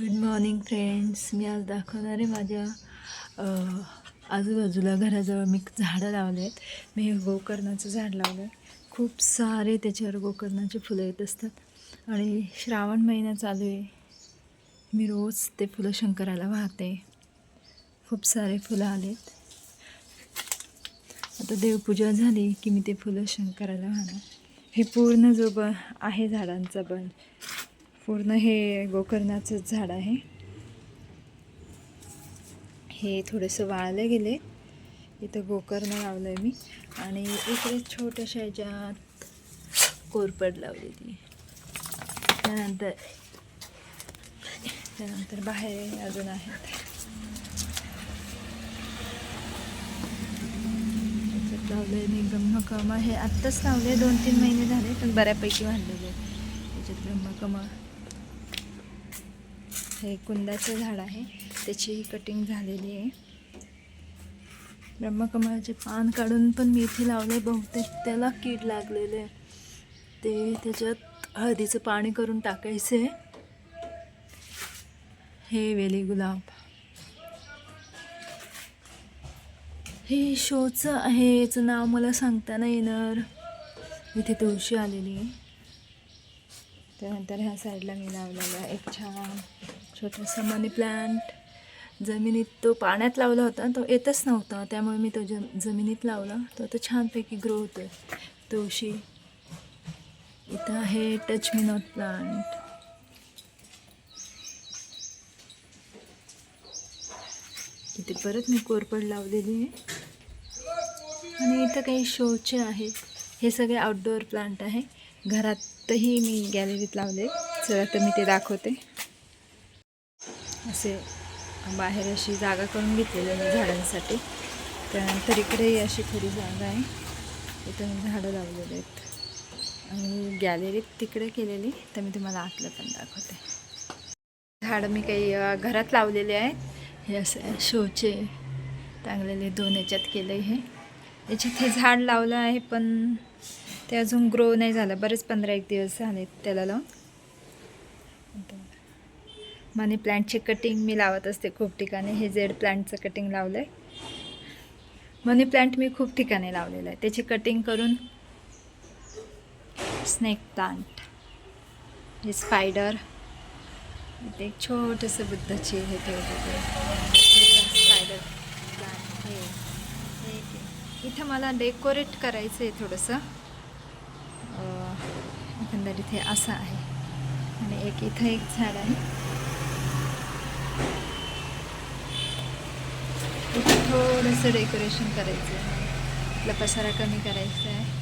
Good morning friends मी आज दाखवणार आहे माझ्या आजूबाजूला घराजवळ मी झाडं लावले आहेत. मी गोकर्णाचं झाड लावलं आहे खूप सारे त्याच्यावर गोकर्णाची फुलं येत असतात. आणि श्रावण महिना चालू आहे. मी रोज ते फुलं शंकराला वाहते. खूप सारे फुलं आलेत आता देवपूजा झाली की मी ते फुलं शंकराला वाहणार. हे पूर्ण जो ब आहे झाडांचा बन पूर्ण हे गोकर्णाचंच झाड आहे. हे थोडंसं वाळलं गेले. इथं गोकर्ण लावलं आहे मी. आणि इकडे छोट्याशा ह्याच्यात कोरपड लावलेली त्यानंतर त्यानंतर बाहेर अजून आहेत त्याच्यात लावलं आहे मी ब्रह्मकमळ हे आत्ताच लावले दोन तीन महिने झाले पण बऱ्यापैकी वाढलेले आहे त्याच्यात ब्रह्मकमळ हे कुंदाचं झाड आहे. त्याची कटिंग झालेली आहे. ब्रह्मकमळाचे पान काढून पण मी इथे लावले बहुतेक त्याला कीड लागलेले ते त्याच्यात हळदीचं पाणी करून टाकायचे हे वेली गुलाब. हे शोचं आहे. याचं नाव मला सांगता नाही येणार. इथे तुळशी आलेली आहे. त्यानंतर ह्या साईडला मी लावलेला एक छान छोटासा मनी प्लांट जमिनीत तो पाण्यात लावला होता तो येतच नव्हता. त्यामुळे मी तो जम जमिनीत लावला. तो आता छानपैकी ग्रो होतो तुळशी. इथं आहे टच मी नॉट प्लांट इथे परत मी कोरपड लावलेली आहे. आणि इथं काही शोचे आहेत. हे सगळे आउटडोअर प्लांट आहे. घरातही मी गॅलरीत लावले चला तर मी ते दाखवते. असे बाहेर अशी जागा करून घेतलेली आहे मी झाडांसाठी. त्यानंतर इकडेही अशी थोडी जागा आहे. इथं मी झाडं लावलेली आहेत. आणि गॅलरीत तिकडे केलेली तर मी तुम्हाला आतलं पण दाखवते. झाडं मी काही घरात लावलेले आहेत. हे असे शोचे टांगलेले दोन याच्यात केले हे. याच्यात हे झाड लावलं आहे पण ते अजून ग्रो नाही झालं. बरेच पंधरा एक दिवस झाले त्याला लावून. मनी प्लांटची कटिंग मी लावत असते खूप ठिकाणी. हे जेड प्लांटचं कटिंग लावलं आहे मनी प्लांट मी खूप ठिकाणी लावलेलं आहे. त्याची कटिंग करून स्नेक प्लांट हे स्पायडर इथे एक छोटंसं बुद्धाची हे ठेवलेलं स्पायडर प्लांट हे इथं मला डेकोरेट करायचं आहे थोडंसं. एकंदर एकंदरीत हे असं आहे. आणि एक इथं एक झाड आहे. थोडंसं डेकोरेशन करायचं आहे. आपला पसारा कमी करायचा आहे.